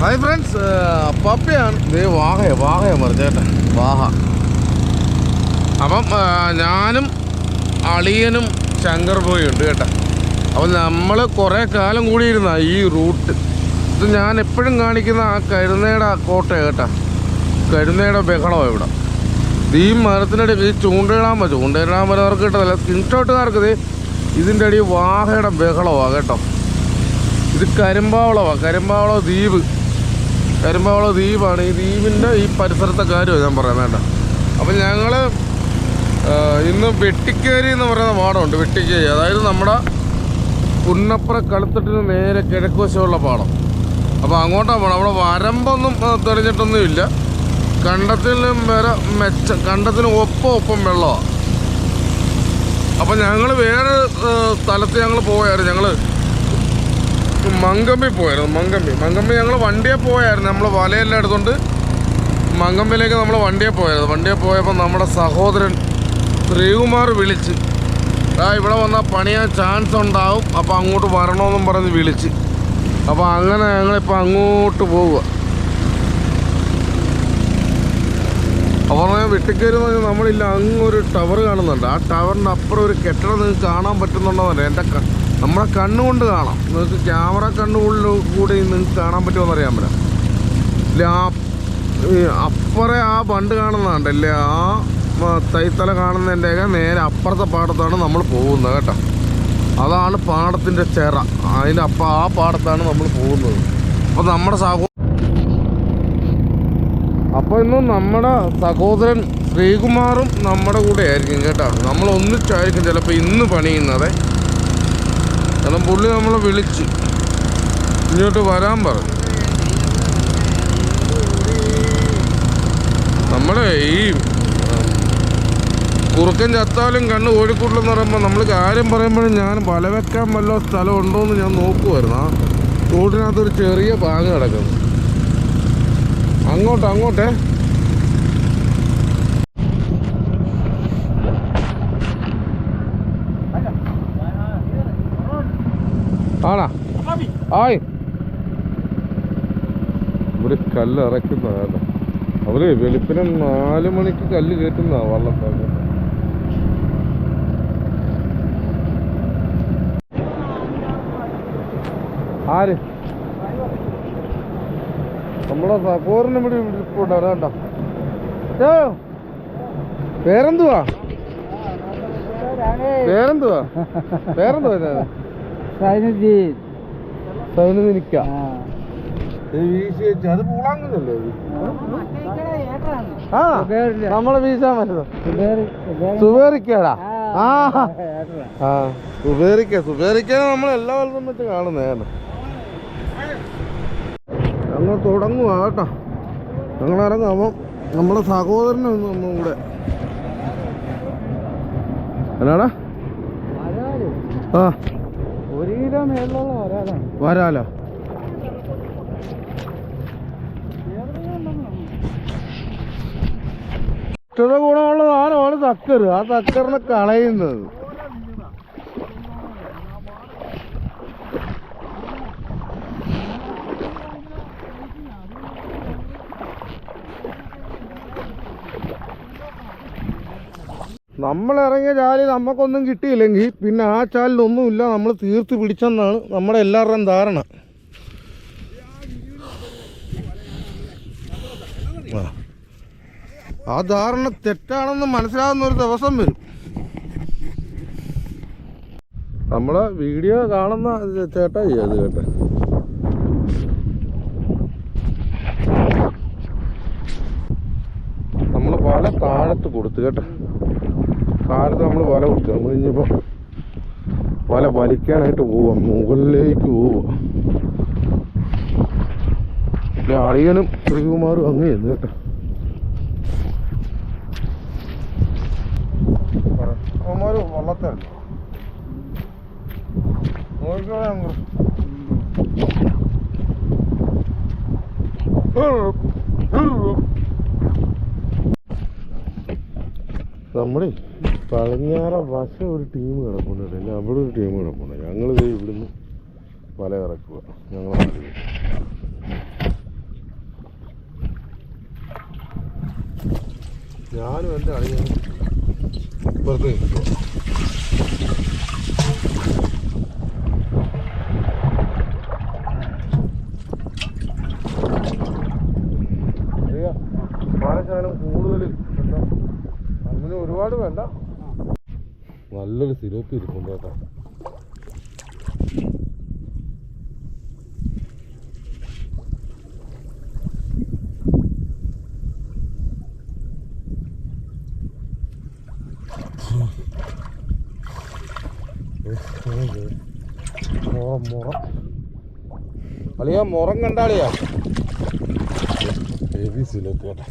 Hi friends പപ്പയാണ് ദേ വാഹയ വാഹയ മറിച്ചേട്ടെ വാഹ. അപ്പം ഞാനും അളിയനും ശങ്കർ ബോയ് ഉണ്ട് കേട്ടോ. അപ്പം നമ്മൾ കുറേ കാലം കൂടിയിരുന്ന ഈ റൂട്ട്. ഇത് ഞാൻ എപ്പോഴും കാണിക്കുന്ന ആ കരുന്നയുടെ ആ കോട്ട. കരുന്നയുടെ ബഹളമാണ് ഇവിടെ. ഈ മരത്തിന്റെ ഈ ചൂണ്ടയിടാൻ പറ്റും. ചൂണ്ടയിടാൻ പറ്റുന്നവർക്ക് കിട്ടത്തില്ല സ്ക്രീൻഷോട്ടുകാർക്ക് ഇത്. ഇതിന്റെ അടി വാഹയുടെ ബഹളമാണ് കേട്ടോ. ഇത് കരിമ്പാവളമാണ് കരിമ്പാവളം ദ്വീപ്. കരിമ്പാവളം ദ്വീപാണ്. ഈ ദ്വീപിന്റെ ഈ പരിസരത്തെ കാര്യമാണ് ഞാൻ പറയാൻ വേണ്ട. അപ്പം ഞങ്ങൾ ഇന്ന് വെട്ടിക്കേരി എന്ന് പറയുന്ന പാടമുണ്ട്. വെട്ടിക്കേരി. അതായത് നമ്മുടെ പുന്നപ്പുറ കളുത്തിട്ടിന് നേരെ കിഴക്ക് വശമുള്ള പാടം അപ്പോൾ അങ്ങോട്ടാണ് പോകണം അവിടെ വരമ്പൊന്നും ആ, തെളിഞ്ഞിട്ടൊന്നും ഇല്ല കണ്ടത്തിലും വരെ മെച്ച കണ്ടത്തിന് ഒപ്പം ഒപ്പം വെള്ളമാണ് അപ്പം ഞങ്ങൾ വേറെ സ്ഥലത്ത് ഞങ്ങൾ പോയായിരുന്നു. ഞങ്ങൾ മങ്കമ്പി പോയായിരുന്നു മങ്കമ്പി. മങ്കമ്പി ഞങ്ങൾ വണ്ടിയെ പോയായിരുന്നു. നമ്മൾ വലയെല്ലാം എടുത്തുകൊണ്ട് മങ്കമ്പിലേക്ക് നമ്മൾ വണ്ടിയെ പോയായിരുന്നു. വണ്ടിയെ പോയപ്പോൾ നമ്മുടെ സഹോദരൻ ശ്രീകുമാർ വിളിച്ച് ആ ഇവിടെ വന്നാൽ പണിയാൻ ചാൻസ് ഉണ്ടാവും. അപ്പോൾ അങ്ങോട്ട് വരണമെന്നും പറഞ്ഞ് വിളിച്ച്. അപ്പോൾ അങ്ങനെ ഞങ്ങളിപ്പോൾ അങ്ങോട്ട് പോവുക അപ്പോൾ വെട്ടിക്കയറി പറഞ്ഞാൽ നമ്മളില്ല അങ്ങൊരു ടവർ കാണുന്നുണ്ട്. ആ ടവറിന്റെ അപ്പുറം ഒരു കെട്ടിടം നിങ്ങൾക്ക് കാണാൻ പറ്റുന്നുണ്ടോന്നല്ല എന്റെ നമ്മുടെ കണ്ണുകൊണ്ട് കാണാം. നിങ്ങൾക്ക് ക്യാമറ കണ്ണുകൊണ്ട് കൂടി നിങ്ങൾക്ക് കാണാൻ പറ്റുമോ അറിയാൻ പറ്റാം ഇല്ല ആ അപ്പുറേ ആ ബണ്ട് അല്ലേ ആ തൈത്തല കാണുന്നതിന്റെയൊക്കെ നേരെ അപ്പുറത്തെ പാടത്താണ് നമ്മൾ പോകുന്നത് കേട്ടോ. അതാണ് പാടത്തിന്റെ ചിറ. അതിന്റെ അപ്പം ആ പാടത്താണ് നമ്മൾ പോകുന്നത്. അപ്പോൾ നമ്മുടെ സഹോ അപ്പോൾ ഇന്ന് നമ്മുടെ സഹോദരൻ ശ്രീകുമാറും നമ്മുടെ കൂടെ ആയിരിക്കും കേട്ടോ. നമ്മൾ ഒന്നിച്ചായിരിക്കും ചിലപ്പോൾ ഇന്ന് പണിയുന്നത്. കാരണം പുള്ളി നമ്മളെ വിളിച്ച് ഇങ്ങോട്ട് വരാൻ പറഞ്ഞു. നമ്മളെ ഈ കുറുക്കൻ ചത്താലും കണ്ണ് കോഴിക്കൂട്ടിലെന്ന് പറയുമ്പോൾ നമ്മൾ കാര്യം പറയുമ്പോഴും ഞാൻ വല വെക്കാൻ വല്ല സ്ഥലം എന്ന് ഞാൻ നോക്കുമായിരുന്നു ആ റോഡിനകത്തൊരു ചെറിയ ഭാഗം കിടക്കുന്നു. അങ്ങോട്ട് അങ്ങോട്ട്. ആണാ? ആയ്. ഒരു കല്ല് ഇറക്കുന്നതാണ് അവർ വെളുപ്പിനെ നാല് മണിക്ക് കല്ല് കയറ്റുന്ന വള്ളത്താക്ക് ആര്? നമ്മളെ സഹോദരനും ഇവിടെ ഇരിപ്പുണ്ടാണ് കണ്ടോ? ഏ, പേരെന്തുവാ? പേരെന്തുവാ? പേരെന്തുവാ സൈനജി. സൈനുദ്ദീൻ വെച്ച് അത് പൂളാങ്ങുന്നല്ലേ? ആ നമ്മളെ വീശാൻ പറ്റുന്നത് സുബേറിക്കടാ ആ. സുബേറിക്ക സുബേറിക്ക നമ്മൾ എല്ലാ കൊല്ലം വെച്ച് കാണുന്നതാണ് ഞങ്ങൾ തുടങ്ങുക കേട്ടോ. ഞങ്ങൾ ഇറങ്ങും അപ്പം നമ്മളെ സഹോദരനും നമ്മളും കൂടെ. എന്നാടാ? ആ. ഒരു കിലോ മേളിലുള്ള വരാലോ? ഇഷ്ടത ഗുണമുള്ള സാധനമാണ് തക്കർ ആ തക്കറിനെ കളയുന്നത്. നമ്മൾ ഇറങ്ങിയ ചാലിൽ നമുക്കൊന്നും കിട്ടിയില്ലെങ്കിൽ പിന്നെ ആ ചാലിലൊന്നുമില്ല നമ്മൾ തീർത്ത് പിടിച്ചെന്നാണ് നമ്മുടെ എല്ലാവരുടെയും ധാരണ. ആ. ധാരണ തെറ്റാണെന്ന് മനസ്സിലാകുന്ന ഒരു ദിവസം വരും. നമ്മളെ വീഡിയോ കാണുന്ന ചേട്ടാ ചെയ്യാത് കേട്ടെ. നമ്മൾ പല താഴത്ത് കൊടുത്തു കേട്ടോ. താഴത്ത് നമ്മൾ വല കൊടുത്തു നമ്മൾ ഇനിയിപ്പോൾ വല വലിക്കാനായിട്ട് പോവാം മുകളിലേക്ക് പോവാം. പിന്നെ അളിയനും ശ്രീകുമാറും അങ്ങനെയെന്ന് കേട്ടോ. അവന്മാര് വള്ളത്തല്ല നമ്മുടെ പളഞ്ഞാറ വശം ഒരു ടീം കിടപ്പുണ്ട്. ഇല്ല അവിടെ ഒരു ടീം കിടപ്പുണ്ട്. ഞങ്ങൾ ഇവിടുന്ന് വല ഇറക്കുക. ഞങ്ങൾ ഞാനും എന്റെ അളിയനും കൂടുതൽ അങ്ങനെ ഒരുപാട് വേണ്ട. നല്ലൊരു സിലോപ്പി ഇരിപ്പുണ്ട് കേട്ടോ മുറം മുറം അളിയാ മുറം കണ്ടാളിയാ സിലോപ്പി കേട്ടോ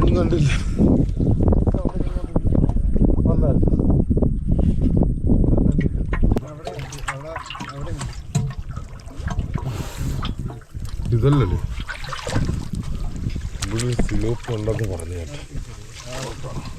ഒന്നും കണ്ടില്ല വന്നായിരുന്നു ഇതല്ലല്ലേ ഇവിടെ സിലോപ്പ് ഉണ്ടെന്ന് പറഞ്ഞു കേട്ടോ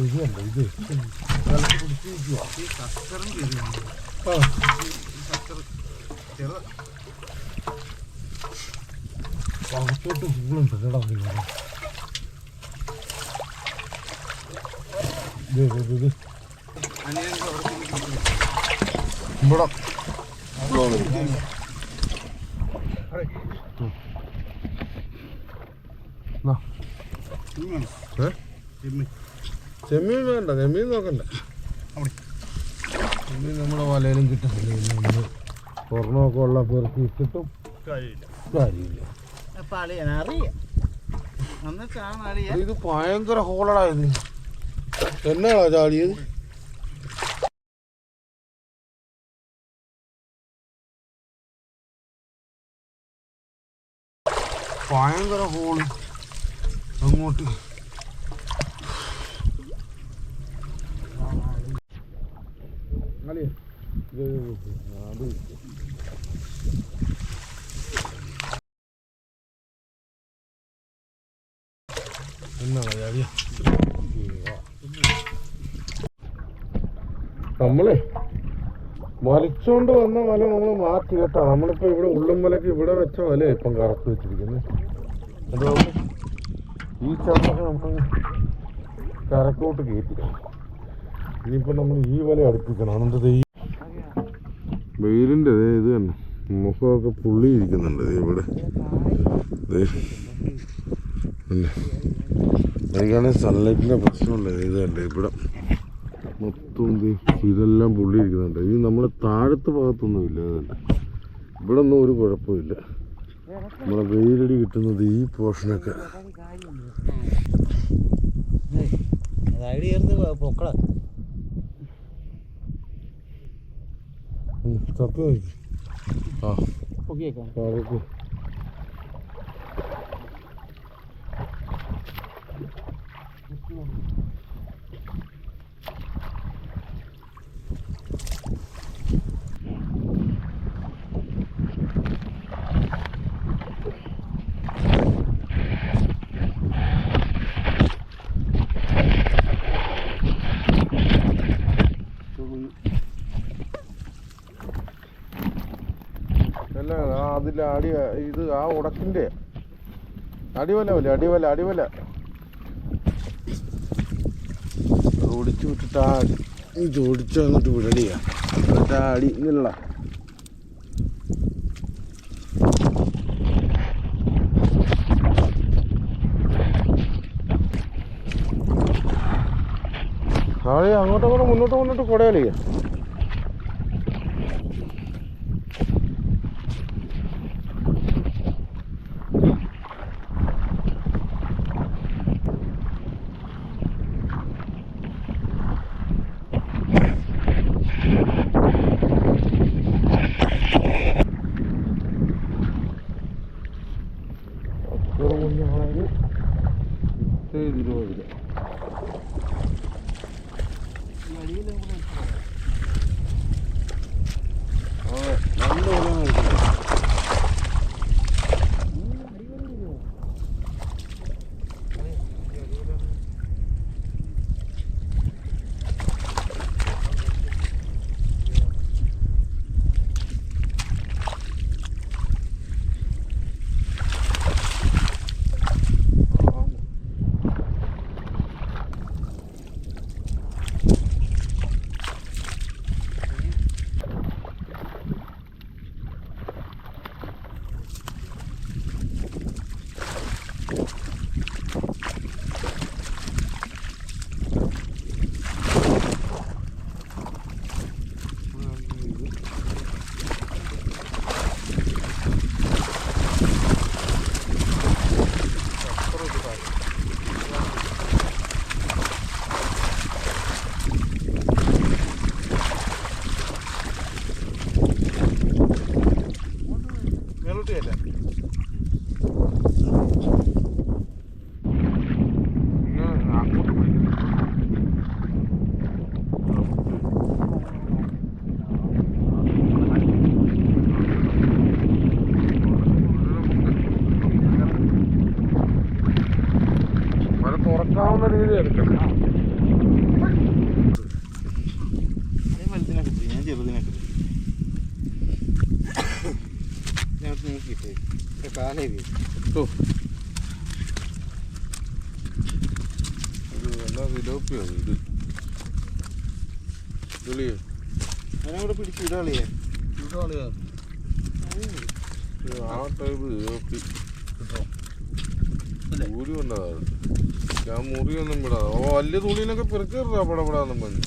ഇത് കണ്ടോ ഇത് വെള്ളത്തിൽ പിടിച്ചിരിക്കുവാ. ആ. അകത്തോട്ട് ഫുള്ളുണ്ട് കേടാ ഇവിടെ ഇവിടെ ചെമ്മീൻ. വേണ്ട ചെമ്മീൻ നോക്കണ്ട. ചെമ്മീൻ നമ്മുടെ വലയിലും കിട്ടുന്നില്ല സ്വർണമൊക്കെ ഉള്ള പെറുക്കി ഇട്ടിട്ടും കാര്യമില്ല. എന്നിട്ടാണ് ഇത് ഭയങ്കര ഹോളടാ ഇത്. എന്നാണോ ചാടിയത്? ഭയങ്കര ഹോൾ. അങ്ങോട്ട്. എന്നാണ് നമ്മളെ വലിച്ചോണ്ട് വന്ന മല നമ്മൾ മാറ്റി കേട്ടോ. നമ്മളിപ്പോ ഇവിടെ ഉള്ളുമലക്ക് ഇവിടെ വെച്ച മല ഇപ്പം കറത്ത് വെച്ചിരിക്കുന്നത് അതുകൊണ്ട് ഈ ചമ്മക്ക് നമുക്ക് കരക്കോട്ട് കയറ്റി ഇനിയിപ്പോ നമ്മൾ ഈ വല അടുപ്പിക്കണം. ദേ ഈ വെയിലിന്റെ ദേ ഇത് തന്നെ. മുഖമൊക്കെ പുള്ളി ഇരിക്കുന്നുണ്ട് ഇവിടെ. എനിക്കാണെങ്കിൽ സൺലൈറ്റിന്റെ പ്രശ്നമുണ്ട് ഇത് തന്നെ ഇവിടെ. മൊത്തം ഇതെല്ലാം പുള്ളി ഇത് ഈ നമ്മൾ താഴത്തെ ഭാഗത്തൊന്നും ഇല്ല ഇതല്ല ഇവിടെ ഒന്നും ഒരു കുഴപ്പമില്ല നമ്മളെ വെയിലടി കിട്ടുന്നത് ഈ പോർഷനൊക്കെ. Kitaplı mı? Ah. Okey kanka. Sağlıklı. Thank you. അതിന്റെ അടി ഇത് ആ ഉടക്കിന്റെ അടിവല പോലെ അടിവല അടിവല. ഓടിച്ചു വിട്ടിട്ട് ആ അടി. ഇത് ഓടിച്ചു വന്നിട്ട് വിടടിയാ. എന്നിട്ട് ആ അടി ആളെ അങ്ങോട്ടും അങ്ങോട്ടും മുന്നോട്ട് മുന്നോട്ട് കുടയല്ലേ ഇടാളിയേ ഇത് ആ ടൈപ്പ് വിലോപ്പി ഊരി കൊണ്ടതാണ് ഞാൻ മുറിയൊന്നും വിടാതെ. ഓ വലിയ തുണിയിലൊക്കെ പെറുക്കേറാ പടപടാന്നും പറഞ്ഞു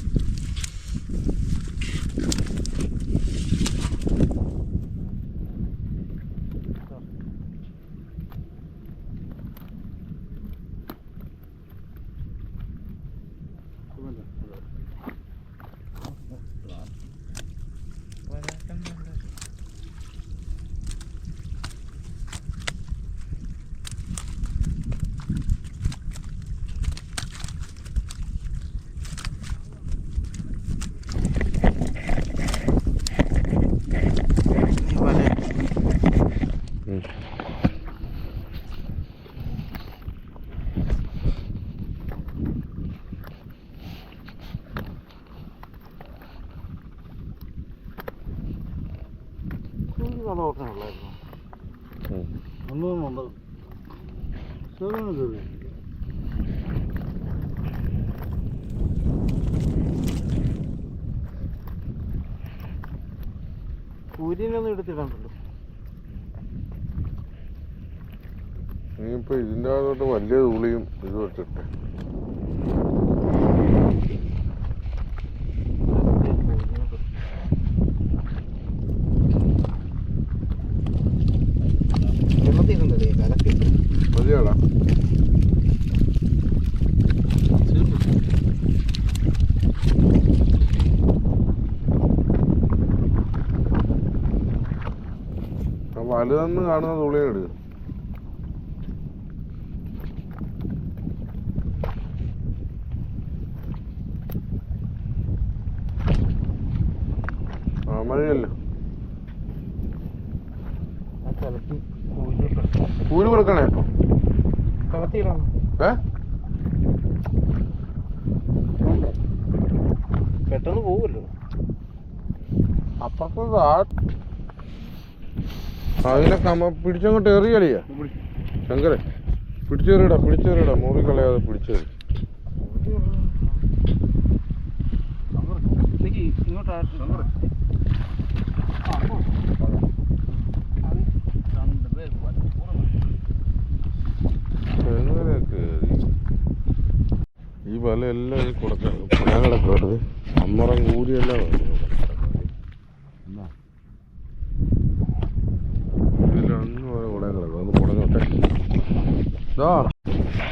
കഥ ഓർക്കാനുള്ളായിരുന്നു ഒന്നും ഉണ്ട് ചെറുത് സൂര്യനൊന്നും എടുത്തിട്ടുണ്ടല്ലോ ഇനിയിപ്പോ ഇതിന്റെ അകത്തോട്ട് വലിയ തുളിയും ഇത് വെച്ചിട്ട്. വലുതെന്ന് കാണുന്ന തുളിയും അതിനെ കമ പിടിച്ചങ്ങോട്ട് എറിയളിയാ ശങ്കരെ പിടിച്ചെറിയടാ പിടിച്ചെറിയടാ. മൂറി കളയാതെ പിടിച്ചെറി. ഈ വല എല്ലാം ഈ കൊടുക്കാം പണങ്ങളൊക്കെ വരുന്നത് അമ്മറം കൂരിയെല്ലാം ഇതിലൊന്നും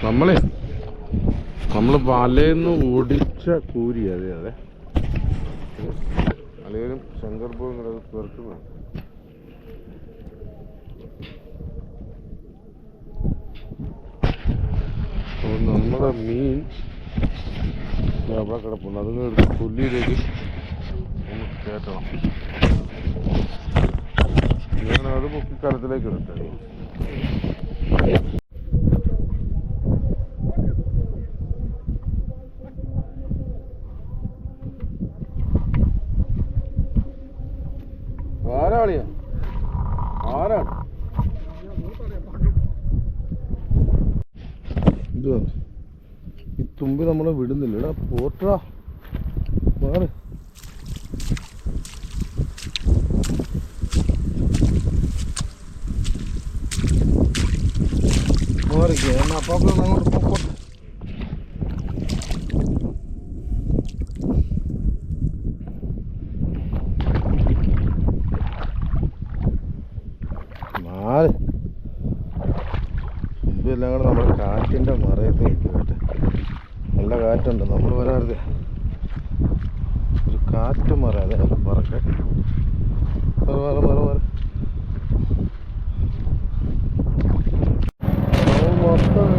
നമ്മളെ നമ്മൾ വലയെന്ന് ഓടിച്ച കൂരി അതെ അതെ. അലേലും ശങ്കർപൂർ പെറുക്കുന്നു. അപ്പോൾ നമ്മുടെ മീൻ അവിടെ കിടപ്പുണ്ട്. അതിന് എടുത്ത് പുല്ലിയിലേക്ക് ഒന്ന് കയറ്റണം. ഞാൻ അത് പൊക്കി കലത്തിലേക്ക് ആരാളിയാ ആരാണ്? ഈ തുമ്പി നമ്മളെ വിടുന്നില്ലടാ. പോട്ടാ മാറ് മാറിക്കേ എന്നാ അപ്പം അങ്ങോട്ട് പോക്കോട്ടെ മാറ് ഇതെല്ലാം കൂടെ നമ്മുടെ കാറ്റിന്റെ മറയത്ത് നിൽക്കും നല്ല കാറ്റുണ്ട്. നമ്മൾ വരാറുത് ഒരു കാറ്റ് മറ അതെ പറക്കെ. മാറ് മാറ് മൊത്തം